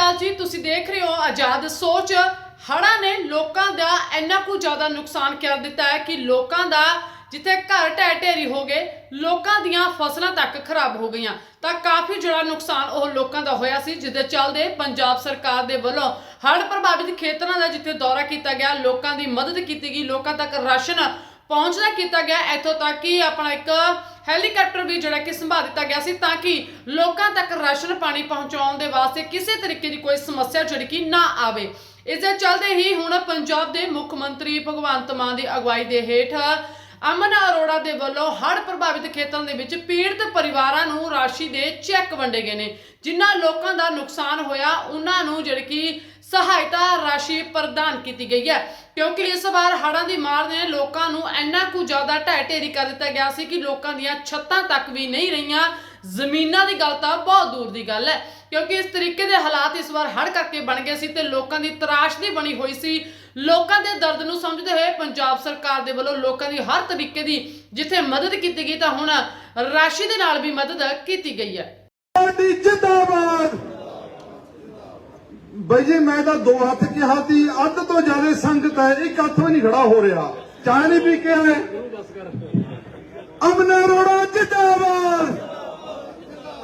ਅਕਾਲ ਜੀ, ਤੁਸੀਂ ਦੇਖ ਰਹੇ ਹੋ ਆਜ਼ਾਦ ਸੋਚ। ਹੜ੍ਹਾਂ ਨੇ ਲੋਕਾਂ ਦਾ ਇੰਨਾ ਕੁ ਜ਼ਿਆਦਾ ਨੁਕਸਾਨ ਕਰ ਦਿੱਤਾ ਹੈ ਕਿ ਲੋਕਾਂ ਦਾ ਜਿੱਥੇ ਘਰ ਢਹਿ ਢੇਰੀ ਹੋ ਗਏ, ਲੋਕਾਂ ਦੀਆਂ ਫਸਲਾਂ ਤੱਕ ਖਰਾਬ ਹੋ ਗਈਆਂ। ਤਾਂ ਕਾਫੀ ਜਿਹੜਾ ਨੁਕਸਾਨ ਉਹ ਲੋਕਾਂ ਦਾ ਹੋਇਆ ਸੀ, ਜਿਹਦੇ ਚੱਲਦੇ ਪੰਜਾਬ ਸਰਕਾਰ ਦੇ ਵੱਲੋਂ ਹੜ੍ਹ ਪ੍ਰਭਾਵਿਤ ਖੇਤਰਾਂ ਦਾ ਜਿੱਥੇ ਦੌਰਾ ਕੀਤਾ ਗਿਆ, ਲੋਕਾਂ ਦੀ ਮਦਦ ਕੀਤੀ ਗਈ, ਲੋਕਾਂ ਤੱਕ ਰਾਸ਼ਨ ਪਹੁੰਚਦਾ ਕੀਤਾ ਗਿਆ ਇੱਥੋਂ ਤੱਕ ਕਿ ਆਪਣਾ ਇੱਕ ਹੈਲੀਕਾਪਟਰ ਵੀ ਜਿਹੜਾ ਕਿ ਸੰਭਾਲ ਦਿੱਤਾ ਗਿਆ ਸੀ ਤਾਂ ਕਿ ਲੋਕਾਂ ਤੱਕ ਰਾਸ਼ਨ ਪਾਣੀ ਪਹੁੰਚਾਉਣ ਦੇ ਵਾਸਤੇ ਕਿਸੇ ਤਰੀਕੇ ਦੀ ਕੋਈ ਸਮੱਸਿਆ ਜਿਹੜੀ ਕਿ ਨਾ ਆਵੇ। ਇਸ ਦੇ ਚੱਲਦੇ ਹੀ ਹੁਣ ਪੰਜਾਬ ਦੇ ਮੁੱਖ ਮੰਤਰੀ ਭਗਵੰਤ ਮਾਨ ਦੀ ਅਗਵਾਈ ਦੇ ਹੇਠ ਅਮਨ ਅਰੋੜਾ ਦੇ ਵੱਲੋਂ ਹੜ੍ਹ ਪ੍ਰਭਾਵਿਤ ਖੇਤਰਾਂ ਦੇ ਵਿੱਚ ਪੀੜਤ ਪਰਿਵਾਰਾਂ ਨੂੰ ਰਾਸ਼ੀ ਦੇ ਚੈੱਕ ਵੰਡੇ ਗਏ ਨੇ। ਜਿਨ੍ਹਾਂ ਲੋਕਾਂ ਦਾ ਨੁਕਸਾਨ ਹੋਇਆ, ਉਹਨਾਂ ਨੂੰ ਜਿਹੜੀ ਕਿ ਸਹਾਇਤਾ ਰਾਸ਼ੀ ਪ੍ਰਦਾਨ ਕੀਤੀ ਗਈ ਹੈ। ਕਿਉਂਕਿ ਇਸ ਵਾਰ ਹੜ੍ਹਾਂ ਦੀ ਮਾਰ ਨੇ ਲੋਕਾਂ ਨੂੰ ਇੰਨਾ ਕੁ ਜ਼ਿਆਦਾ ਢਹਿ ਢੇਰੀ ਕਰ ਦਿੱਤਾ ਗਿਆ ਸੀ ਕਿ ਲੋਕਾਂ ਦੀਆਂ ਛੱਤਾਂ ਤੱਕ ਵੀ ਨਹੀਂ ਰਹੀਆਂ। ਜ਼ਮੀਨਾਂ ਦੀ ਗੱਲ ਤਾਂ ਬਹੁਤ ਦੂਰ ਦੀ ਗੱਲ ਹੈ। ਕਿਉਂਕਿ ਇਸ ਤਰੀਕੇ ਦੇ ਹਾਲਾਤ ਇਸ ਵਾਰ ਹੜ੍ਹ ਕਰਕੇ ਬਣ ਗਏ ਸੀ ਤੇ ਲੋਕਾਂ ਦੀ ਤਰਾਸ਼ਦੀ ਬਣੀ ਹੋਈ ਸੀ। ਲੋਕਾਂ ਦੇ ਦਰਦ ਨੂੰ ਸਮਝਦੇ ਹੋਏ ਪੰਜਾਬ ਸਰਕਾਰ ਦੇ ਵੱਲੋਂ ਲੋਕਾਂ ਦੀ ਹਰ ਤਰੀਕੇ ਦੀ ਜਿੱਥੇ ਮਦਦ ਕੀਤੀ ਗਈ ਤਾਂ ਹੁਣ ਰਾਸ਼ੀ ਦੇ ਨਾਲ ਵੀ ਮਦਦ ਕੀਤੀ ਗਈ ਹੈ। ਜਿੰਦਾਬਾਦ! ਬਈ ਜੀ, ਮੈਂ ਤਾਂ ਦੋ ਹੱਥ ਕਿਹਾ ਸੀ, ਅੱਧ ਤੋਂ ਜ਼ਿਆਦਾ ਸੰਗਤ ਹੈ, ਇੱਕ ਹੱਥ ਵੀ ਨਹੀਂ ਖੜਾ ਹੋ ਰਿਹਾ। ਚਾਹ ਨਹੀਂ ਪੀ ਕੇ ਆਏ ਅਮਨ ਅਰੋੜਾ, ਜਿੰਦਾਬਾਦ।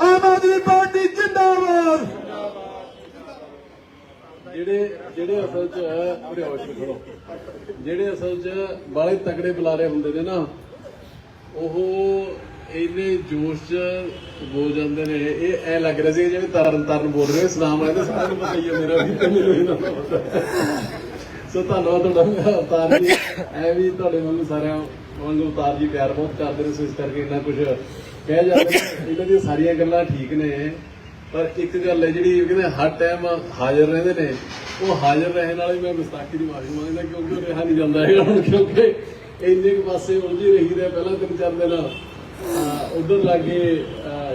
ਆਮ ਆਦਮੀ ਪਾਰਟੀ, ਜਿੰਦਾਬਾਦ। ਜਿਹੜੇ ਜਿਹੜੇ ਅਸਲ 'ਚ ਉਰੇ ਹੋਸ਼ ਖੜੋ। ਜਿਹੜੇ ਅਸਲ 'ਚ ਬਾਲੇ ਤਗੜੇ ਬੁਲਾਰੇ ਹੁੰਦੇ ਨੇ ਨਾ, ਉਹ ਇੰਨੇ ਜੋਸ਼ 'ਚ ਬੋਲ ਜਾਂਦੇ ਨੇ। ਇਹ ਐ ਲੱਗ ਰਿਹਾ ਸੀ ਜਿਵੇਂ ਤਰਨ ਤਰਨ ਬੋਲ ਰਹੇ ਸਲਾਮ ਵਾਲੇ ਸਾਰਿਆਂ ਨੂੰ ਪਤਾ ਹੀ ਹੈ ਮੇਰਾ ਵੀ ਤੇ ਮੈਨੂੰ ਇਹਨਾਂ ਦਾ ਪਤਾ। ਸੋ ਧੰਨਵਾਦ ਤੁਹਾਡਾ ਉਤਾਰ ਜੀ। ਐ ਵੀ ਤੁਹਾਡੇ ਵਾਂਗੂ ਸਾਰਿਆਂ ਵਾਂਗੂ ਉਤਾਰ ਜੀ ਪਿਆਰ ਬਹੁਤ ਕਰਦੇ ਨੇ, ਸੋ ਇਸ ਕਰਕੇ ਇੰਨਾ ਕੁਝ ਕਹਿ ਜਾਂਦੇ ਇਹਨਾਂ ਦੀਆਂ ਸਾਰੀਆਂ ਗੱਲਾਂ ਠੀਕ ਨੇ, ਪਰ ਇੱਕ ਗੱਲ ਹੈ ਜਿਹੜੀ ਕਹਿੰਦੇ ਹਰ ਟਾਈਮ ਹਾਜ਼ਰ ਰਹਿੰਦੇ ਨੇ। ਉਹ ਹਾਜ਼ਰ ਰਹਿਣ ਵਾਲੇ ਮੈਂ ਗੁਸਤਾਖੀ ਦੀ ਮਾਫੀ ਮੰਗਦਾ, ਕਿਉਂਕਿ ਉਹ ਰਿਹਾ ਨਹੀਂ ਜਾਂਦਾ ਹੈਗਾ ਹੁਣ, ਕਿਉਂਕਿ ਇੰਨੇ ਕੁ ਪਾਸੇ ਉਲਝੀ ਰਹੀ ਦਾ ਪਹਿਲਾਂ ਤਿੰਨ ਚਾਰ ਦਿਨ। ਉਧਰ ਲਾਗੇ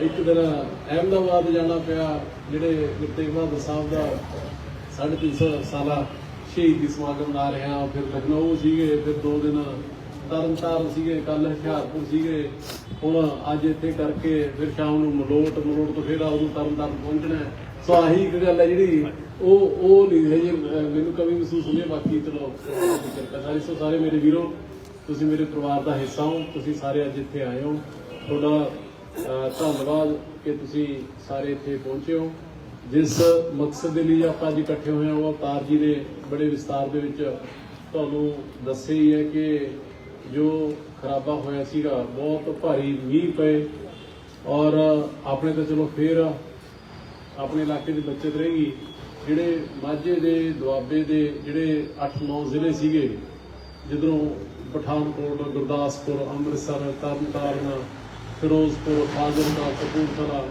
ਇੱਕ ਦਿਨ ਅਹਿਮਦਾਬਾਦ ਜਾਣਾ ਪਿਆ, ਜਿਹੜੇ ਗੁਰੂ ਬਹਾਦਰ ਸਾਹਿਬ ਦਾ 350 ਸਾਲਾ ਸ਼ਹੀਦੀ ਸਮਾਗਮ ਮਨਾ ਰਹੇ ਫਿਰ ਲਖਨਊ ਸੀਗੇ, ਫਿਰ ਦੋ ਦਿਨ ਤਰਨਤਾਰਨ ਸੀਗੇ ਕੱਲ ਹੁਸ਼ਿਆਰਪੁਰ ਸੀਗੇ, ਹੁਣ ਅੱਜ ਇੱਥੇ ਕਰਕੇ ਫਿਰ ਸ਼ਾਮ ਨੂੰ ਮਲੋਟ ਮਲੋਟ ਤੋਂ ਫਿਰ ਆਉਂ ਤਰਨਤਾਰਨ ਪਹੁੰਚਣਾ ਸੋ ਆਹੀ ਇੱਕ ਗੱਲ ਹੈ ਜਿਹੜੀ, ਉਹ ਉਹ ਨਹੀਂ ਹੈ ਜੀ ਮੈਨੂੰ ਕਮੀ ਮਹਿਸੂਸ ਹੁੰਦੀ ਹੈ, ਬਾਕੀ ਚਲੋ ਕਿਰਪਾ ਸਾਰੀ ਸੋ ਸਾਰੇ ਮੇਰੇ ਵੀਰੋ ਤੁਸੀਂ ਮੇਰੇ ਪਰਿਵਾਰ ਦਾ ਹਿੱਸਾ ਹੋ, ਤੁਸੀਂ ਸਾਰੇ ਅੱਜ ਇੱਥੇ ਆਏ ਹੋ। ਤੁਹਾਡਾ ਧੰਨਵਾਦ ਕਿ ਤੁਸੀਂ ਸਾਰੇ ਇੱਥੇ ਪਹੁੰਚੇ ਹੋ। ਜਿਸ ਮਕਸਦ ਦੇ ਲਈ ਆਪਾਂ ਅੱਜ ਇਕੱਠੇ ਹੋਏ ਹਾਂ, ਉਹ ਅਵਤਾਰ ਜੀ ਨੇ ਬੜੇ ਵਿਸਤਾਰ ਦੇ ਵਿੱਚ ਤੁਹਾਨੂੰ ਦੱਸਿਆ ਹੀ ਹੈ ਕਿ ਜੋ ਖਰਾਬਾ ਹੋਇਆ ਸੀਗਾ, ਬਹੁਤ ਭਾਰੀ ਮੀਂਹ ਪਏ। ਔਰ ਆਪਣੇ ਤਾਂ ਚਲੋ ਫੇਰ ਆਪਣੇ ਇਲਾਕੇ ਦੀ ਬੱਚਤ ਰਹੇਗੀ ਜਿਹੜੇ ਮਾਝੇ ਦੇ, ਦੁਆਬੇ ਦੇ ਜਿਹੜੇ 8-9 ਜ਼ਿਲ੍ਹੇ ਸੀਗੇ, ਜਿੱਧਰੋਂ ਪਠਾਨਕੋਟ, ਗੁਰਦਾਸਪੁਰ, ਅੰਮ੍ਰਿਤਸਰ ਤਰਨਤਾਰਨ ਫਿਰੋਜ਼ਪੁਰ, ਫਾਜ਼ਿਲਕਾ, ਕਪੂਰਥਲਾ,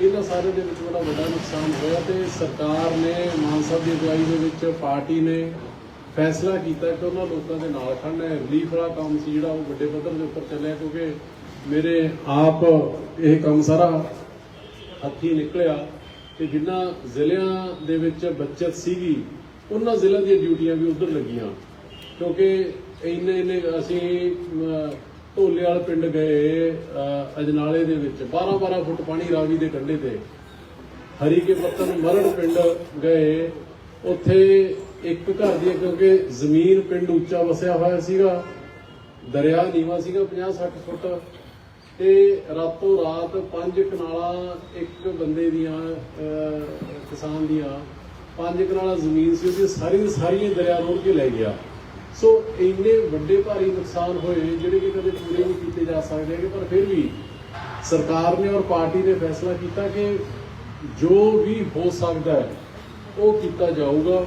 ਇਹਨਾਂ ਸਾਰੇ ਦੇ ਵਿੱਚ ਬੜਾ ਵੱਡਾ ਨੁਕਸਾਨ ਹੋਇਆ ਤੇ ਸਰਕਾਰ ਨੇ, ਮਾਨ ਸਾਹਿਬ ਦੀ ਅਗਵਾਈ ਦੇ ਵਿੱਚ ਪਾਰਟੀ ਨੇ ਫੈਸਲਾ ਕੀਤਾ ਕਿ ਉਹਨਾਂ ਲੋਕਾਂ ਦੇ ਨਾਲ ਖੜਨਾ ਹੈ। ਰਿਲੀਫ ਵਾਲਾ ਕੰਮ ਸੀ ਜਿਹੜਾ ਉਹ ਵੱਡੇ ਪੱਧਰ ਦੇ ਉੱਪਰ ਚੱਲਿਆ ਕਿਉਂਕਿ ਮੇਰੇ ਆਪ ਇਹ ਕੰਮ ਸਾਰਾ ਹੱਥੀ ਨਿਕਲਿਆ ਤੇ ਜਿੰਨਾ ਜ਼ਿਲ੍ਹਿਆਂ ਦੇ ਵਿੱਚ ਬੱਚਤ ਸੀਗੀ, ਉਹਨਾਂ ਜ਼ਿਲ੍ਹਿਆਂ ਦੀਆਂ ਡਿਊਟੀਆਂ ਵੀ ਉਧਰ ਲੱਗੀਆਂ। ਕਿਉਂਕਿ ਇੰਨੇ ਇੰਨੇ ਅਸੀਂ ਢੋਲੇ ਵਾਲੇ ਪਿੰਡ ਗਏ ਅਜਨਾਲੇ ਦੇ ਵਿੱਚ। 12 12 ਫੁੱਟ ਪਾਣੀ ਰਾਵੀ ਦੇ ਕੰਢੇ ਤੇ। ਹਰੀ ਕੇ ਪੱਤਨ ਮਰੜ ਪਿੰਡ ਗਏ। ਉੱਥੇ ਇੱਕ ਘਰ ਦੀ, ਕਿਉਂਕਿ ਜ਼ਮੀਨ ਪਿੰਡ ਉੱਚਾ ਵਸਿਆ ਹੋਇਆ ਸੀਗਾ। ਦਰਿਆ ਨੀਵਾ ਸੀਗਾ 50 60 ਫੁੱਟ। ਤੇ ਰਾਤੋਂ ਰਾਤ ਪੰਜ ਕਨਾਲਾਂ ਇੱਕ ਬੰਦੇ ਦੀਆਂ ਕਿਸਾਨ ਦੀਆਂ, ਪੰਜ ਕਨਾਲਾਂ ਜ਼ਮੀਨ ਸੀ ਉਹਦੀ ਸਾਰੀ ਦੀ ਸਾਰੀ ਦਰਿਆ ਰੋੜ ਕੇ ਲੈ ਗਿਆ। ਸੋ ਇੰਨੇ ਵੱਡੇ ਭਾਰੀ ਨੁਕਸਾਨ ਹੋਏ ਜਿਹੜੇ ਕਿ ਕਦੇ ਪੂਰੇ ਨਹੀਂ ਕੀਤੇ ਜਾ ਸਕਦੇ ਹੈਗੇ, ਪਰ ਫਿਰ ਵੀ ਸਰਕਾਰ ਨੇ ਔਰ ਪਾਰਟੀ ਨੇ ਫੈਸਲਾ ਕੀਤਾ ਕਿ ਜੋ ਵੀ ਹੋ ਸਕਦਾ ਹੈ, ਉਹ ਕੀਤਾ ਜਾਊਗਾ।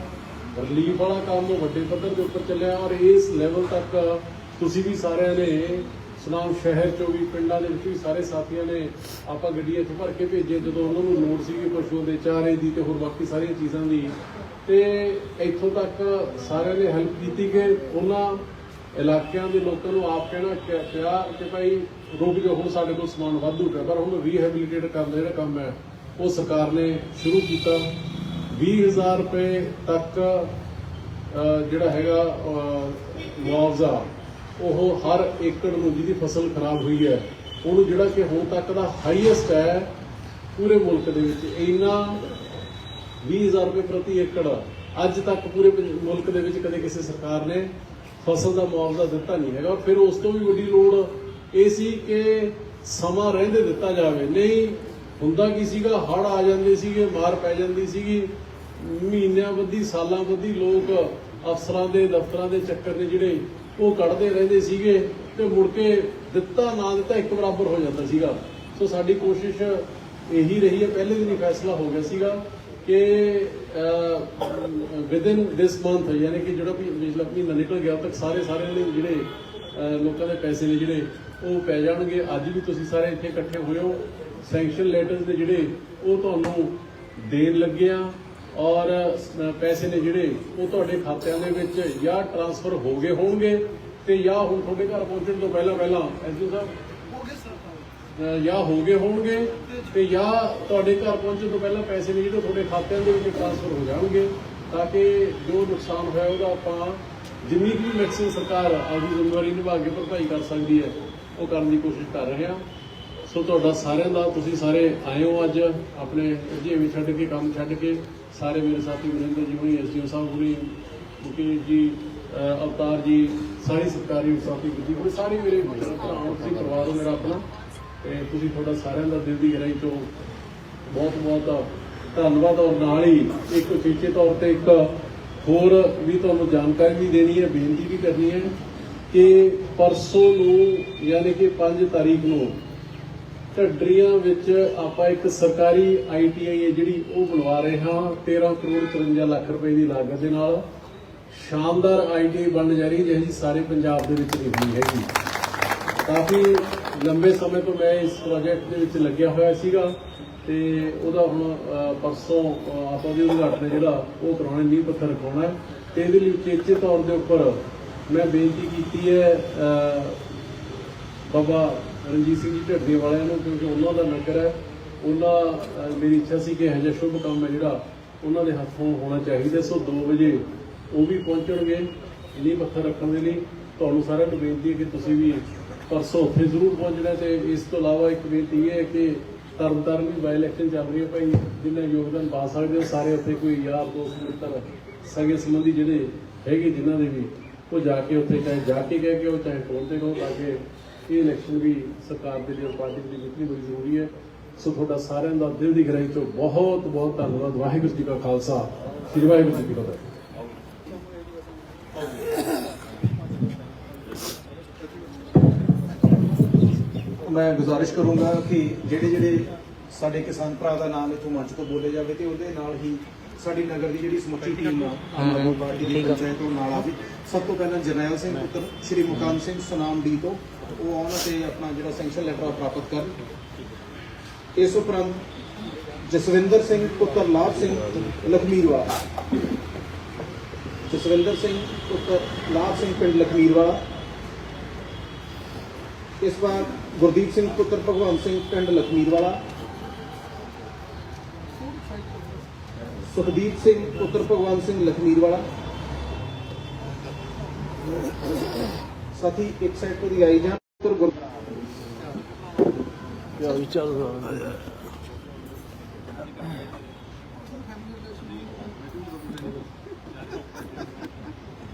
ਰਿਲੀਫ ਵਾਲਾ ਕੰਮ ਵੱਡੇ ਪੱਧਰ ਦੇ ਉੱਪਰ ਚੱਲਿਆ ਔਰ ਇਸ ਲੈਵਲ ਤੱਕ ਤੁਸੀਂ ਵੀ ਸਾਰਿਆਂ ਨੇ ਸੁਨਾਮ ਸ਼ਹਿਰ ਚੋਂ ਵੀ, ਪਿੰਡਾਂ ਦੇ ਵਿੱਚ ਵੀ ਸਾਰੇ ਸਾਥੀਆਂ ਨੇ ਆਪਾਂ ਗੱਡੀਆਂ 'ਚ ਭਰ ਕੇ ਭੇਜੇ ਜਦੋਂ ਉਹਨਾਂ ਨੂੰ ਲੋੜ ਸੀਗੀ ਪਸ਼ੂਆਂ ਦੇ ਚਾਰੇ ਦੀ ਤੇ ਹੋਰ ਬਾਕੀ ਸਾਰੀਆਂ ਚੀਜ਼ਾਂ ਦੀ। ਤੇ ਇੱਥੋਂ ਤੱਕ ਸਾਰਿਆਂ ਨੇ ਹੈਲਪ ਕੀਤੀ ਕਿ ਉਹਨਾਂ ਇਲਾਕਿਆਂ ਦੇ ਲੋਕਾਂ ਨੂੰ ਆਪ ਕਹਿਣਾ ਕਿ- ਪਿਆ ਕਿ ਭਾਈ ਰੁਕ ਜਾਓ, ਹੁਣ ਸਾਡੇ ਕੋਲ ਸਮਾਨ ਵਾਧੂ ਪਿਆ, ਪਰ ਹੁਣ ਰੀਹੈਬਿਲਿਟੇਟ ਕਰਨ ਦਾ ਜਿਹੜਾ ਕੰਮ ਹੈ, ਉਹ ਸਰਕਾਰ ਨੇ ਸ਼ੁਰੂ ਕੀਤਾ। 20000 ਰੁਪਏ ਤੱਕ ਜਿਹੜਾ ਹੈਗਾ ਮੁਆਵਜ਼ਾ ਉਹ ਹਰ ਏਕੜ ਨੂੰ ਜਿਹਦੀ ਫਸਲ ਖਰਾਬ ਹੋਈ ਹੈ, ਉਹਨੂੰ ਜਿਹੜਾ ਕਿ ਹੁਣ ਤੱਕ ਦਾ ਹਾਈਐਸਟ ਹੈ, ਪੂਰੇ ਮੁਲਕ ਦੇ ਵਿੱਚ ਇੰਨਾ 20000 ਰੁਪਏ ਪ੍ਰਤੀ ਏਕੜ ਅੱਜ ਤੱਕ ਪੂਰੇ ਮੁਲਕ ਦੇ ਵਿੱਚ ਕਦੇ ਕਿਸੇ ਸਰਕਾਰ ਨੇ ਫਸਲ ਦਾ ਮੁਆਵਜ਼ਾ ਦਿੱਤਾ ਨਹੀਂ ਹੈਗਾ। ਔਰ ਫਿਰ ਉਸ ਤੋਂ ਵੀ ਵੱਡੀ ਲੋੜ ਇਹ ਸੀ ਕਿ ਸਮਾਂ ਰਹਿੰਦੇ ਦਿੱਤਾ ਜਾਵੇ। ਨਹੀਂ ਹੁੰਦਾ ਕੀ ਸੀਗਾ? ਹੜ ਆ ਜਾਂਦੇ ਸੀਗੇ, ਮਾਰ ਪੈ ਜਾਂਦੀ ਸੀਗੀ। ਮਹੀਨਿਆਂ ਬੱਧੀ ਸਾਲਾਂ ਬੱਧੀ ਲੋਕ ਅਫਸਰਾਂ ਦੇ ਦਫ਼ਤਰਾਂ ਦੇ ਚੱਕਰ ਨੇ ਜਿਹੜੇ ਉਹ ਕੱਢਦੇ ਰਹਿੰਦੇ ਸੀਗੇ ਤੇ ਮੁੜ ਕੇ ਦਿੱਤਾ, ਨਾ ਦਿੱਤਾ, ਇੱਕ ਬਰਾਬਰ ਹੋ ਜਾਂਦਾ ਸੀਗਾ। ਸੋ ਸਾਡੀ ਕੋਸ਼ਿਸ਼ ਇਹੀ ਰਹੀ ਹੈ, ਪਹਿਲੇ ਦਿਨ ਹੀ ਫੈਸਲਾ ਹੋ ਗਿਆ ਸੀਗਾ ਕਿ ਵਿਦਿਨ ਦਿਸ ਮੰਥ ਯਾਨੀ ਕਿ ਜਿਹੜਾ ਵੀ ਪਿਛਲਾ ਮਹੀਨਾ ਨਿਕਲ ਗਿਆ, ਤੱਕ ਸਾਰੇ ਸਾਰੇ ਜਿਹੜੇ ਜਿਹੜੇ ਲੋਕਾਂ ਦੇ ਪੈਸੇ ਨੇ ਜਿਹੜੇ, ਉਹ ਪੈ ਜਾਣਗੇ। ਅੱਜ ਵੀ ਤੁਸੀਂ ਸਾਰੇ ਇੱਥੇ ਇਕੱਠੇ ਹੋਏ ਹੋ। ਸੈਂਕਸ਼ਨ ਲੈਟਰਸ ਨੇ ਜਿਹੜੇ, ਉਹ ਤੁਹਾਨੂੰ ਦੇਣ ਲੱਗੇ ਆ। ਔਰ ਪੈਸੇ ਨੇ ਜਿਹੜੇ ਉਹ ਤੁਹਾਡੇ ਖਾਤਿਆਂ ਦੇ ਵਿੱਚ ਜਾਂ ਟ੍ਰਾਂਸਫਰ ਹੋ ਗਏ ਹੋਣਗੇ ਤੇ ਜਾਂ ਹੁਣ ਤੁਹਾਡੇ ਘਰ ਪਹੁੰਚਣ ਤੋਂ ਪਹਿਲਾਂ ਪਹਿਲਾਂ ਐਸਡੀ ਸਾਹਿਬ? ਅਹ ਜਾਂ ਹੋ ਗਏ ਹੋਣਗੇ ਤੇ ਜਾਂ ਤੁਹਾਡੇ ਘਰ ਪਹੁੰਚਣ ਤੋਂ ਪਹਿਲਾਂ ਪੈਸੇ ਨੇ ਜਿਹੜੇ ਤੁਹਾਡੇ ਖਾਤਿਆਂ ਦੇ ਵਿੱਚ ਟ੍ਰਾਂਸਫਰ ਹੋ ਜਾਣਗੇ ਤਾਂ ਕਿ ਜੋ ਨੁਕਸਾਨ ਹੋਇਆ ਉਹਦਾ ਆਪਾਂ ਜਿੰਨੀ ਵੀ ਮੈਕਸਿਮਮ ਸਰਕਾਰ ਆਪਦੀ ਜ਼ਿੰਮੇਵਾਰੀ ਨਿਭਾ ਕੇ ਭਰਪਾਈ ਕਰ ਸਕਦੀ ਹੈ ਉਹ ਕਰਨ ਦੀ ਕੋਸ਼ਿਸ਼ ਕਰ ਰਹੇ ਹਾਂ। ਸੋ ਤੁਹਾਡਾ ਸਾਰਿਆਂ ਦਾ, ਤੁਸੀਂ ਸਾਰੇ ਆਏ ਹੋ ਅੱਜ ਆਪਣੇ ਜਿਵੇਂ ਛੱਡ ਕੇ, ਕੰਮ ਛੱਡ ਕੇ। ਸਾਰੇ ਮੇਰੇ ਸਾਥੀ ਵਰਿੰਦਰ ਜੀ ਹੋਣੀ ਐਸਡੀਓ ਸਾਹਿਬ ਹੋਣੀ, ਮੁਕੇਸ਼ ਜੀ ਅਵਤਾਰ ਜੀ, ਸਾਰੀ ਸਰਕਾਰੀ ਸਾਥੀ ਜੀ ਹੋਣੀ, ਸਾਰੇ ਮੇਰੇ ਭਰਾ ਤੁਸੀਂ ਪਰਿਵਾਰ ਹੋ ਮੇਰਾ ਆਪਣਾ। ਤੇ ਤੁਸੀਂ ਤੁਹਾਡਾ ਸਾਰਿਆਂ ਦਾ ਦਿਲ ਦੀ ਗਹਿਰਾਈ ਤੋਂ ਬਹੁਤ ਬਹੁਤ ਧੰਨਵਾਦ ਔਰ ਨਾਲ ਹੀ ਇੱਕ ਉਚੇਚੇ ਤੌਰ ਤੇ ਇੱਕ ਹੋਰ ਵੀ ਤੁਹਾਨੂੰ ਜਾਣਕਾਰੀ ਵੀ ਦੇਣੀ ਹੈ, ਬੇਨਤੀ ਵੀ ਕਰਨੀ ਹੈ ਕਿ ਪਰਸੋਂ ਨੂੰ, ਯਾਨੀ ਕਿ 5 ਤਾਰੀਖ ਨੂੰ ਢੱਡਰੀਆਂ ਵਿੱਚ ਆਪਾਂ ਇੱਕ ਸਰਕਾਰੀ ਆਈਟੀਆਈ ਹੈ ਜਿਹੜੀ ਉਹ ਬਣਵਾ ਰਹੇ ਹਾਂ 13 ਕਰੋੜ 53 ਲੱਖ ਰੁਪਏ ਦੀ ਲਾਗਤ ਦੇ ਨਾਲ। ਸ਼ਾਨਦਾਰ ਆਈਟੀਆਈ ਬਣਨ ਜਾ ਰਹੀ ਹੈ, ਜਿਹੀ ਸਾਰੇ ਪੰਜਾਬ ਦੇ ਵਿੱਚ ਨਹੀਂ ਹੋਈ ਹੈਗੀ। ਕਾਫੀ ਲੰਬੇ ਸਮੇਂ ਤੋਂ ਮੈਂ ਇਸ ਪ੍ਰੋਜੈਕਟ ਦੇ ਵਿੱਚ ਲੱਗਿਆ ਹੋਇਆ ਸੀਗਾ ਤੇ ਉਹਦਾ ਹੁਣ ਪਰਸੋਂ ਆਪਾਂ ਦੀ ਉਦਘਾਟਨ ਜਿਹੜਾ, ਉਹ ਕਰਾਉਣਾ, ਨੀਂਹ ਪੱਥਰ ਰਖਾਉਣਾ ਹੈ। ਤੇ ਇਹਦੇ ਲਈ ਉਚੇਚੇ ਤੌਰ ਦੇ ਉੱਪਰ ਮੈਂ ਬੇਨਤੀ ਕੀਤੀ ਹੈ ਬਾਬਾ ਰਣਜੀਤ ਸਿੰਘ ਜੀ ਢੱਡੇ ਵਾਲਿਆਂ ਨੂੰ, ਕਿਉਂਕਿ ਉਹਨਾਂ ਦਾ ਨਗਰ ਹੈ, ਉਹਨਾਂ ਮੇਰੀ ਇੱਛਾ ਸੀ ਕਿ ਇਹੋ ਜਿਹਾ ਸ਼ੁਭ ਕੰਮ ਹੈ ਜਿਹੜਾ ਉਹਨਾਂ ਦੇ ਹੱਥੋਂ ਹੋਣਾ ਚਾਹੀਦਾ। ਸੋ 2 ਵਜੇ ਉਹ ਵੀ ਪਹੁੰਚਣਗੇ ਨੀਂਹ ਪੱਥਰ ਰੱਖਣ ਦੇ ਲਈ। ਤੁਹਾਨੂੰ ਸਾਰਿਆਂ ਨੂੰ ਬੇਨਤੀ ਹੈ ਕਿ ਤੁਸੀਂ ਵੀ ਪਰਸੋਂ ਉੱਥੇ ਜ਼ਰੂਰ ਪਹੁੰਚਣਾ ਤੇ ਇਸ ਤੋਂ ਇਲਾਵਾ ਇੱਕ ਬੇਨਤੀ ਇਹ ਹੈ ਕਿ ਤਰਨਤਾਰਨ ਵੀ ਬਾਈ ਇਲੈਕਸ਼ਨ ਚੱਲ ਰਹੀ ਹੈ ਭਾਈ, ਜਿੰਨਾ ਯੋਗਦਾਨ ਪਾ ਸਕਦੇ ਹੋ, ਸਾਰੇ ਉੱਥੇ ਕੋਈ ਯਾਰ, ਦੋਸਤ, ਮਿੱਤਰ, ਸਗੇ ਸੰਬੰਧੀ ਜਿਹੜੇ ਹੈਗੇ ਜਿਨ੍ਹਾਂ ਦੇ ਵੀ, ਉਹ ਜਾ ਕੇ ਉੱਥੇ ਚਾਹੇ ਜਾ ਕੇ ਕਹਿ ਕੇ ਉਹ ਚਾਹੇ ਫੋਨ ਤੇ ਕਹੋ, ਤਾਂ ਕਿ ਇਹ ਇਲੈਕਸ਼ਨ ਵੀ ਸਰਕਾਰ ਦੇ ਲਈ ਪਾਰਟੀ ਦੇ ਲਈ ਬੜੀ ਜ਼ਰੂਰੀ ਹੈ। ਸੋ ਤੁਹਾਡਾ ਸਾਰਿਆਂ ਦਾ ਦਿਲ ਦੀ ਗਹਿਰਾਈ ਤੋਂ ਬਹੁਤ ਬਹੁਤ ਧੰਨਵਾਦ। ਵਾਹਿਗੁਰੂ ਜੀ ਕਾ ਖਾਲਸਾ। ਸ੍ਰੀ ਵਾਹਿਗੁਰੂ ਜੀ ਕੀ ਫਤਿਹ। ਮੈਂ ਗੁਜ਼ਾਰਿਸ਼ ਕਰੂੰਗਾ ਕਿ ਜਿਹੜੇ ਜਿਹੜੇ ਸਾਡੇ ਕਿਸਾਨ ਭਰਾ ਦਾ ਨਾਮ ਇਥੋਂ ਮੰਚ ਤੋਂ ਬੋਲੇ ਜਾਵੇ ਤੇ ਉਹਦੇ ਨਾਲ ਹੀ ਸਾਡੀ ਨਗਰ ਦੀ ਜਿਹੜੀ ਸਮੁੱਚੀ ਟੀਮ ਆ ਆਮ ਪਾਰਟੀ ਦੀ ਪੰਚਾਇਤ ਤੋਂ ਨਾਲ ਆਵੇ ਸਭ ਤੋਂ ਪਹਿਲਾਂ ਜਰਨੈਲ ਸਿੰਘ ਪੁੱਤਰ ਸ਼੍ਰੀ ਮੁਕਾਮ ਸਿੰਘ ਸੁਨਾਮ ਡੀ ਤੋਂ ਉਹ ਆਉਣ ਤੇ ਆਪਣਾ ਜਿਹੜਾ ਸੈਂਕਸ਼ਨ ਲੈਟਰ ਪ੍ਰਾਪਤ ਕਰਨ ਇਸ ਉਪਰੰਤ ਜਸਵਿੰਦਰ ਸਿੰਘ ਪੁੱਤਰ ਲਾਭ ਸਿੰਘ ਲਖਮੀਰਵਾਲਾ ਜਸਵਿੰਦਰ ਸਿੰਘ ਪੁੱਤਰ ਲਾਭ ਸਿੰਘ ਪਿੰਡ ਲਖਮੀਰਵਾਲਾ ਇਸ ਵਾਰ ਗੁਰਦੀਪ ਸਿੰਘ ਪੁੱਤਰ ਭਗਵੰਤ ਸਿੰਘ ਪਿੰਡ ਲਖਮੀਰਵਾਲਾ ਸੁਖਦੀਪ ਸਿੰਘ ਪੁੱਤਰ ਭਗਵੰਤ ਸਿੰਘ ਲਖਮੀਰਵਾਲਾ ਸਾਥੀ ਇੱਕ ਸਾਈਡ ਤੋਂ ਦੀ ਆਈ ਜਾਣ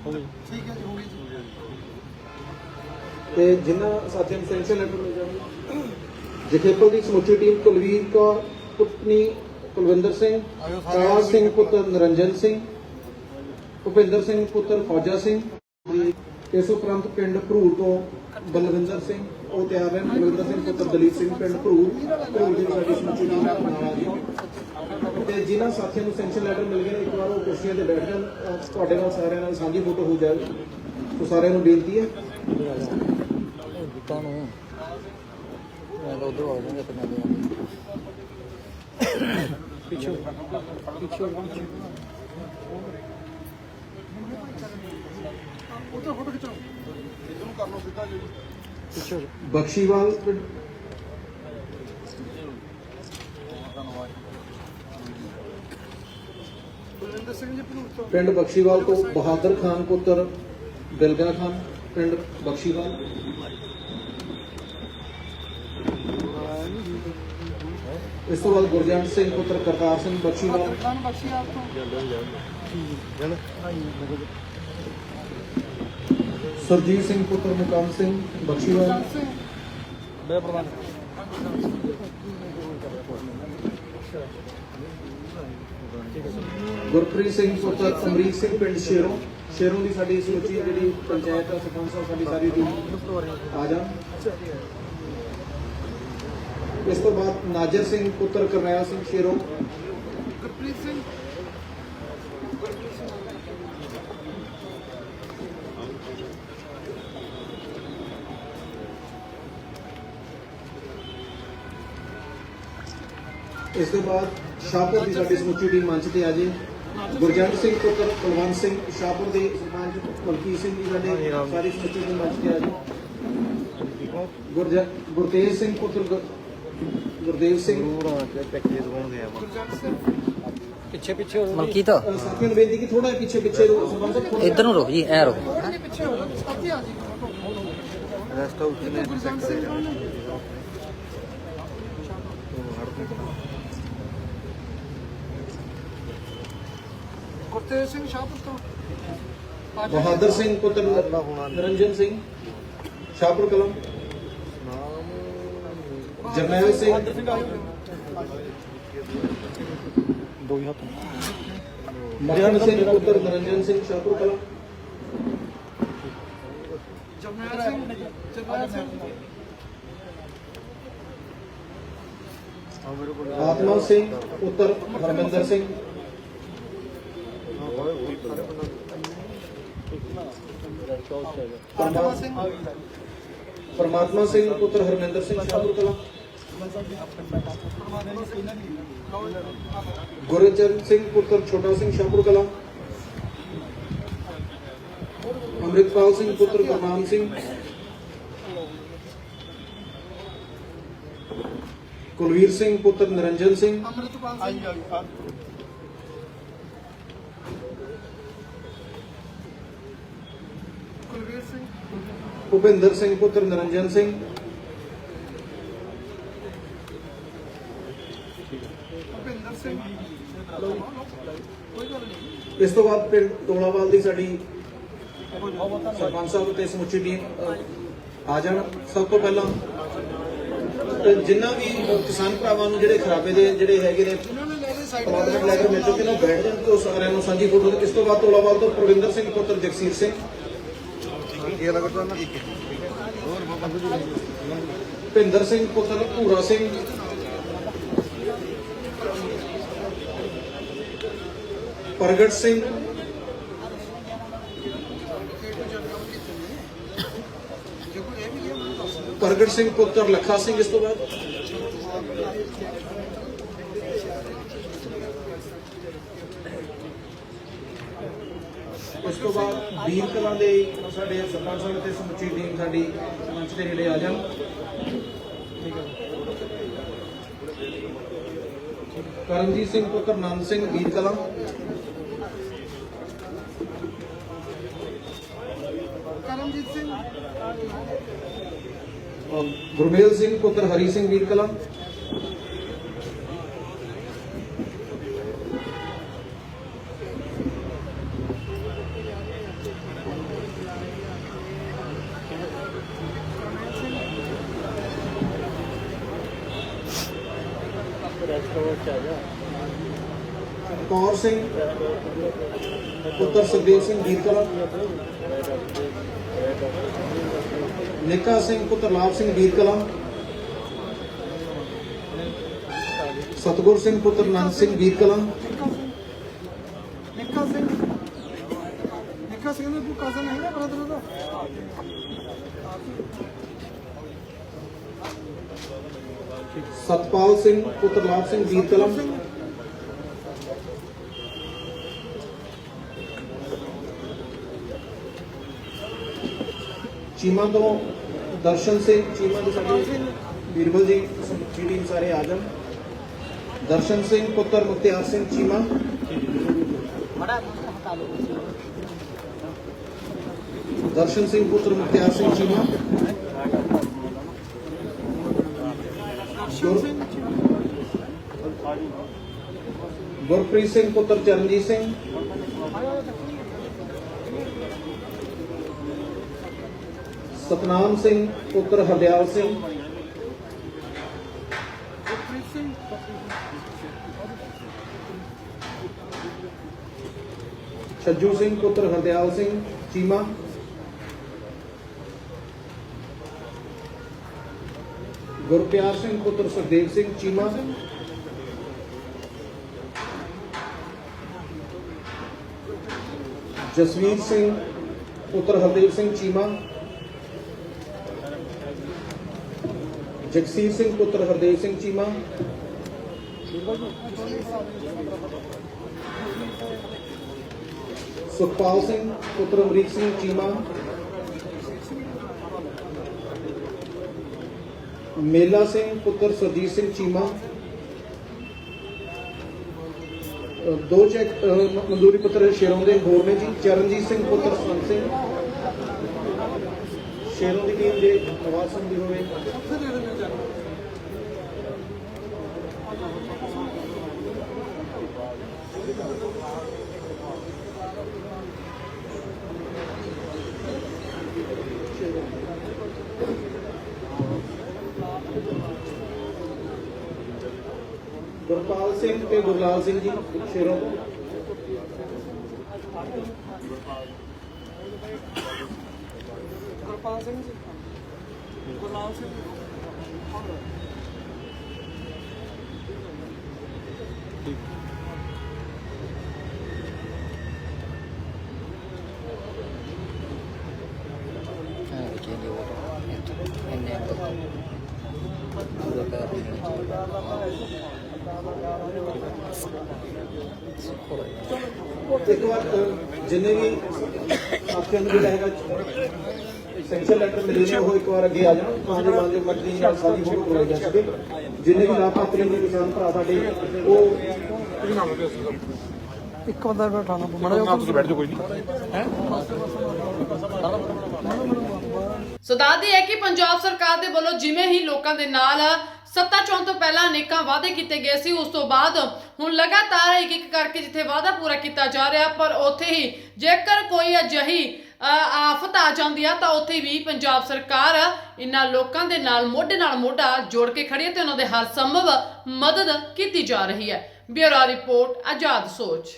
ਪੁੱਤਰ ਗੁਰ ਤੇ ਜਿਨ੍ਹਾਂ ਸਾਥੀਆਂ ਨੂੰ ਸੈਂਕਸ਼ਨ ਲੈਟਰ ਮਿਲ ਜਾਵੇ ਜਖੇਪਲ ਦੀ ਸਮੁੱਚੀ ਟੀਮ ਕੁਲਵੀਰ ਕੌਰ, ਪੁੱਤਨੀ ਕੁਲਵਿੰਦਰ ਸਿੰਘ, ਕਾਲਾ ਸਿੰਘ ਪੁੱਤਰ ਨਰਿੰਜਨ ਸਿੰਘ, ਭੁਪਿੰਦਰ ਸਿੰਘ ਪੁੱਤਰ ਫੌਜਾ ਸਿੰਘ ਇਸ ਉਪਰੰਤ ਪਿੰਡ ਭਰੂਰ ਤੋਂ ਬਲਵਿੰਦਰ ਸਿੰਘ ਉਹ ਤਿਆਰ ਹਨ ਬਲਵਿੰਦਰ ਸਿੰਘ ਪੁੱਤਰ ਦਲੀਪ ਸਿੰਘ ਪਿੰਡ ਭਰੂਰ ਭਰੂਰ ਦੀ ਸਾਡੀ ਸਮੁੱਚੀ ਟੀਮ ਨਾਲ ਆ ਗਈ ਤੇ ਜਿਨ੍ਹਾਂ ਸਾਥੀਆਂ ਨੂੰ ਸੈਂਕਸ਼ਨ ਲੈਟਰ ਮਿਲ ਗਏ ਨੇ ਇੱਕ ਵਾਰ ਉਹ ਕੁਰਸੀਆਂ ਤੇ ਬੈਠ ਜਾਣ। ਤੁਹਾਡੇ ਨਾਲ ਸਾਰਿਆਂ ਨਾਲ ਸਾਂਝੀ ਫੋਟੋ ਹੋ ਜਾਵੇ। ਸੋ ਸਾਰਿਆਂ ਨੂੰ ਬੇਨਤੀ ਹੈ। ਦਿੱਤਾ ਨੂੰ ਮੈਂ ਉਧਰ ਆ ਜਾਵਾਂਗਾ ਤੇ ਮੈਂ ਦੇ ਪਿੱਛੇ। ਪਿੱਛੇ ਬਖਸ਼ੀਵਾਲ। ਪਿੰਡ ਪਿੰਡ ਬਖਸ਼ੀਵਾਲ ਤੋਂ ਬਹਾਦਰ ਖਾਨ ਪੁੱਤਰ ਬਿਲਗਾ ਖਾਨ ਪਿੰਡ ਬਖਸ਼ੀਵਾਲ। ਇਸ ਤੋਂ ਬਾਅਦ ਗੁਰਜੰਟ ਸਿੰਘ ਪੁੱਤਰ ਕਰਤਾਰ ਸਿੰਘ ਬਖਸ਼ੀਵਾਲ। ਸਰਜੀਤ ਸਿੰਘ ਪੁੱਤਰ ਮੁਕਮ ਸਿੰਘ ਬਖਸ਼ੀਵਾਲ ਬੇ ਪ੍ਰਧਾਨ। ਗੁਰਪ੍ਰੀਤ ਸਿੰਘ ਪੁੱਤਰ ਅਮਰੀਕ ਸਿੰਘ ਪਿੰਡ ਸ਼ੇਰੋਂ। ਸ਼ੇਰੋਂ ਦੀ ਸਾਡੀ ਸੂਚੀ ਜਿਹੜੀ ਪੰਚਾਇਤ ਦਾ ਸਰਪੰਚ ਸਾਹਿਬ ਸਾਡੀ ਸਾਰੀ ਟੀਮ ਆ ਜਾ ਇਸ ਤੋਂ ਬਾਅਦ ਨਾਜਰ ਸਿੰਘ ਪੁੱਤਰ ਕਰਨੈਲ ਸਿੰਘ ਸ਼ੇਰੋਂ। ਇਸ ਤੋਂ ਬਾਅਦ ਸ਼ਾਹਪੁਰ ਦੀ ਸਾਡੀ ਸਮੁੱਚੀ ਟੀਮ ਮੰਚ ਤੇ ਆ ਜੇ। ਗੁਰਜੰਟ ਸਿੰਘ ਪੁੱਤਰ ਕੁਲਵੰਤ ਸਿੰਘ ਸ਼ਾਹਪੁਰ ਦੇ ਸਰਪੰਚ ਮਲਕੀਤ ਸਿੰਘ ਜੀ ਸਾਡੇ ਸਾਰੀ ਸਮੁੱਚੀ ਟੀਮ ਮੰਚ ਤੇ ਆ ਜੇ। ਗੁਰਤੇਜ ਸਿੰਘ ਪੁੱਤਰ ਗੁਰ- ਗੁਰਦੇਵ ਸਿੰਘ। ਪਿੱਛੇ ਪਿੱਛੇ ਮਲਕੀਤ ਅ, ਸਾਥੀਆਂ ਨੂੰ ਬੇਨਤੀ ਕਿ ਥੋੜਾ ਪਿੱਛੇ ਪਿੱਛੇ ਰੋ ਸਰਪੰਚ ਥੋੜ੍ਹਾ- ਇੱਧਰ ਨੂੰ ਰੁਕ ਜੀ ਐ ਰੁਕ। ਗੁਰਤੇਜ ਸਿੰਘ ਸ਼ਾਹਪੁਰ ਤੋਂ। ਬਹਾਦਰ ਸਿੰਘ ਪੁੱਤਰ ਨਿਰੰਜਨ ਸਿੰਘ। ਸ਼ਾਹਪੁਰ ਕਲਮ ਜਰਨੈਲ ਸਿੰਘ। ਦੋ ਹੀ ਹੱਥ। ਮੱਖਣ ਸਿੰਘ ਪੁੱਤਰ ਨਿਰੰਜਨ ਸਿੰਘ ਸ਼ਾਹਪੁਰ ਕਲਮ ਜਰਨੈਲ ਸਿੰਘ ਜਰਨੈਲ ਸਿੰਘ। ਆਤਮਾ ਸਿੰਘ ਪੁੱਤਰ ਹਰਮਿੰਦਰ ਸਿੰਘ। ਆਤਮਾ ਸਿੰਘ ਪਰਮਾਤਮਾ ਸਿੰਘ ਪੁੱਤਰ ਹਰਮਿੰਦਰ ਸਿੰਘ ਸ਼ਾਹਪੁਰ ਕਲਮ ਗੁਰਚਰਨ ਸਿੰਘ ਪੁੱਤਰ ਛੋਟਾ ਸਿੰਘ ਸ਼ਾਹਪੁਰ ਕਲਮ ਅੰਮ੍ਰਿਤਪਾਲ ਸਿੰਘ ਪੁੱਤਰ ਗੁਰਨਾਮ ਸਿੰਘ ਕੁਲਵੀਰ ਸਿੰਘ ਪੁੱਤਰ ਨਿਰੰਜਨ ਸਿੰਘ ਕੁਲਵੀਰ ਸਿੰਘ। ਭੁਪਿੰਦਰ ਸਿੰਘ ਪੁੱਤਰ ਨਿਰੰਜਨ ਸਿੰਘ। ਭੁਪਿੰਦਰ ਸਿੰਘ। ਕੋਈ ਗੱਲ ਨਹੀਂ। ਇਸ ਤੋਂ ਬਾਅਦ ਪਿੰਡ ਟੋਲਾਵਾਲ ਦੀ ਸਾਡੀ ਸਰਪੰਚ ਸਾਹਿਬ ਤੇ ਸਮੁੱਚੀ ਟੀਮ ਆ ਜਾਣ। ਸਭ ਤੋਂ ਪਹਿਲਾਂ ਜਿੰਨਾ ਵੀ ਕਿਸਾਨ ਭਰਾਵਾਂ ਨੂੰ ਜਿਹੜੇ ਖਰਾਬੇ ਦੇ ਜਿਹੜੇ ਹੈਗੇ ਨੇ ਇਹਨਾਂ ਨੇ ਲੈ ਲਈ ਸਾਈਡ ਪਲਾਟਮੈਂਟ ਲੈ ਕੇ ਮਿਲ ਚੁੱਕੇ ਨੇ ਬੈਠ ਜਾਣ ਤੇ ਉਹ ਸਾਰਿਆਂ ਨੂੰ ਸਾਂਝੀ ਫੋਟੋ ਤੇ ਇਸ ਤੋਂ ਬਾਅਦ ਟੋਲਾਵਾਲ ਤੋਂ ਪ੍ਰਵਿੰਦਰ ਸਿੰਘ ਪੁੱਤਰ ਜਗਸੀਰ ਸਿੰਘ। ਭਿੰਦਰ ਸਿੰਘ, ਪੁੱਤਰ ਭੂਰਾ ਸਿੰਘ। ਪ੍ਰਗਟ ਸਿੰਘ। ਪ੍ਰਗਟ ਸਿੰਘ, ਪੁੱਤਰ ਲੱਖਾ ਸਿੰਘ ਇਸ ਤੋਂ ਬਾਅਦ। ਤੋਂ ਬਾਅਦ ਵੀਰ ਕਲਾਂ ਦੇ ਸਾਡੇ ਸਰਪੰਚ ਸਾਹਿਬ ਤੇ ਸਮੁੱਚੀ ਟੀਮ ਸਾਡੀ ਮੰਚ ਦੇ ਨੇੜੇ ਆ ਜਾਣ। ਕਰਮਜੀਤ ਸਿੰਘ ਪੁੱਤਰ ਨੰਦ ਸਿੰਘ ਵੀਰ ਕਲਾਂ। ਕਰਮਜੀਤ ਸਿੰਘ। ਗੁਰਮੇਲ ਸਿੰਘ ਪੁੱਤਰ ਹਰੀ ਸਿੰਘ ਵੀਰ ਕਲਾਂ। ਕੌਰ ਸਿੰਘ ਪੁੱਤਰ ਸੁਖਦੇਵ ਸਿੰਘ ਵੀਰ ਕਲਾਂ ਨਿੱਕਾ ਸਿੰਘ ਪੁੱਤਰ ਲਾਭ ਸਿੰਘ ਵੀਰ ਕਲਾਂ ਸਤਗੁਰ ਸਿੰਘ ਪੁੱਤਰ ਨੰਦ ਸਿੰਘ ਵੀਰ ਕਲਾਂ ਨਿੱਕਾ ਸਿੰਘ ਨਿੱਕਾ ਸਿੰਘ ਨਿੱਕਾ ਸਿੰਘ ਦਾ ਕੋਈ ਕਜ਼ਨ ਹੈਗਾ ਬ੍ਰਦਰ ਦਾ ਸਤਪਾਲ ਸਿੰਘ ਪੁੱਤਰ ਲਾਭ ਸਿੰਘ ਵੀਰ ਕਲਾਂ ਚੀਮਾ ਤੋਂ ਦਰਸ਼ਨ ਸਿੰਘ ਚੀਮਾ ਦੇ ਸਾਡੇ ਬੀਰਬਲ ਜੀ ਸਮੁੱਚੀ ਟੀਮ ਸਾਰੇ ਆ ਜਾਣ ਦਰਸ਼ਨ ਸਿੰਘ ਪੁੱਤਰ ਮੁਖਤਿਆਰ ਸਿੰਘ ਚੀਮਾ ਦਰਸ਼ਨ ਸਿੰਘ ਪੁੱਤਰ ਮੁਖਤਿਆਰ ਸਿੰਘ ਚੀਮਾ ਦਰਸ਼ਨ ਸਿੰਘ ਗੁਰਪ੍ਰੀਤ ਸਿੰਘ ਪੁੱਤਰ ਚਰਨਜੀਤ ਸਿੰਘ ਸਤਨਾਮ ਸਿੰਘ ਪੁੱਤਰ ਹਰਦਿਆਲ ਸਿੰਘ ਛੱਜੂ ਸਿੰਘ ਪੁੱਤਰ ਹਰਦਿਆਲ ਸਿੰਘ ਚੀਮਾ ਗੁਰਪਿਆਰ ਸਿੰਘ ਪੁੱਤਰ ਸੁਖਦੇਵ ਸਿੰਘ ਚੀਮਾ ਜਸਵੀਰ ਸਿੰਘ ਪੁੱਤਰ ਹਰਦੇਵ ਸਿੰਘ ਚੀਮਾ ਜਗਸੀਰ ਸਿੰਘ ਪੁੱਤਰ ਹਰਦੇਵ ਸਿੰਘ ਚੀਮਾ ਸੁਖਪਾਲ ਸਿੰਘ ਪੁੱਤਰ ਅਮਰੀਕ ਸਿੰਘ ਚੀਮਾ ਮੇਲਾ ਸਿੰਘ ਪੁੱਤਰ ਸੁਰਜੀਤ ਸਿੰਘ ਚੀਮਾ ਦੋ ਚੈੱਕ ਅ, ਮਨਜ਼ੂਰੀ ਪੱਤਰ ਸ਼ੇਰੋਂ ਦੇ ਹੋਰ ਨੇ ਜੀ ਚਰਨਜੀਤ ਸਿੰਘ ਪੁੱਤਰ ਸੰਤ ਸਿੰਘ। ਸ਼ੇਰੋਂ ਦੀ ਟੀਮ ਦੇ ਨਵਾਜ਼ ਸਿੰਘ ਹੋਵੇ। ਗੁਰਪਾਲ ਸਿੰਘ ਤੇ ਗੁਰਲਾਲ ਸਿੰਘ ਜੀ ਸ਼ੇਰੋਂ। ਗੁਰਪਾਲ ਸਿੰਘ ਜੀ। ਗੁਰਲਾਲ ਸਿੰਘ ਹਾਂ ਕਿ ਦੀ ਉਹ ਇੰਨੇ ਪੂਰਾ ਕਰ ਇੱਕ ਵਾਰ ਅ, ਜਿੰਨੇ ਵੀ ਆਪਸ਼ਨ ਨੂੰ ਜਿਹੜਾ ਹੈਗਾ ਸੈਂਕਸ਼ਨ ਲੈਟਰ ਮਿਲੇ ਨੇ ਉਹ ਇੱਕ ਵਾਰ ਅੱਗੇ ਆ ਜਾਣ। ਤਾਂ ਜੋ ਬੰਦੇ ਮਰਜ਼ੀ ਨਾਲ ਸਾਡੀ ਫੋਟੋ ਕਰਵਾਈ ਜਾ ਸਕੇ ਜਿੰਨੇ ਵੀ ਲਾਭਪਾਤਰੀ ਨੇ ਕਿਸਾਨ ਭਰਾ ਸਾਡੇ ਉਹ ਇੱਕ ਬੰਦਾ ਬਿਠਾਣਾ ਮੜਾ ਜਾ ਤੁਸੀਂ ਬੈਠ ਜਾਓ ਕੋਈ ਨਹੀਂ। ਸੋ ਦੱਸਦੀ ਹੈ ਕਿ ਪੰਜਾਬ ਸਰਕਾਰ ਦੇ ਵੱਲੋਂ ਜਿਵੇਂ ਹੀ ਲੋਕਾਂ ਦੇ ਨਾਲ ਸੱਤਾ ਚੋਣ ਤੋਂ ਪਹਿਲਾਂ ਅਨੇਕਾਂ ਵਾਅਦੇ ਕੀਤੇ ਗਏ ਸੀ। ਉਸ ਤੋਂ ਬਾਅਦ ਹੁਣ ਲਗਾਤਾਰ ਇੱਕ ਇੱਕ ਕਰਕੇ ਜਿੱਥੇ ਵਾਅਦਾ ਪੂਰਾ ਕੀਤਾ ਜਾ ਰਿਹਾ, ਪਰ ਉੱਥੇ ਹੀ ਜੇਕਰ ਕੋਈ ਅਜਿਹੀ ਆਫਤ ਆ ਜਾਂਦੀ ਆ, ਤਾਂ ਉੱਥੇ ਵੀ ਪੰਜਾਬ ਸਰਕਾਰ ਇਹਨਾਂ ਲੋਕਾਂ ਦੇ ਨਾਲ ਮੋਢੇ ਨਾਲ ਮੋਢਾ ਜੋੜ ਕੇ ਖੜੀ ਹੈ ਤੇ ਉਹਨਾਂ ਦੇ ਹਰ ਸੰਭਵ ਮਦਦ ਕੀਤੀ ਜਾ ਰਹੀ ਹੈ। ਬਿਊਰੋ ਰਿਪੋਰਟ, ਆਜ਼ਾਦ ਸੋਚ।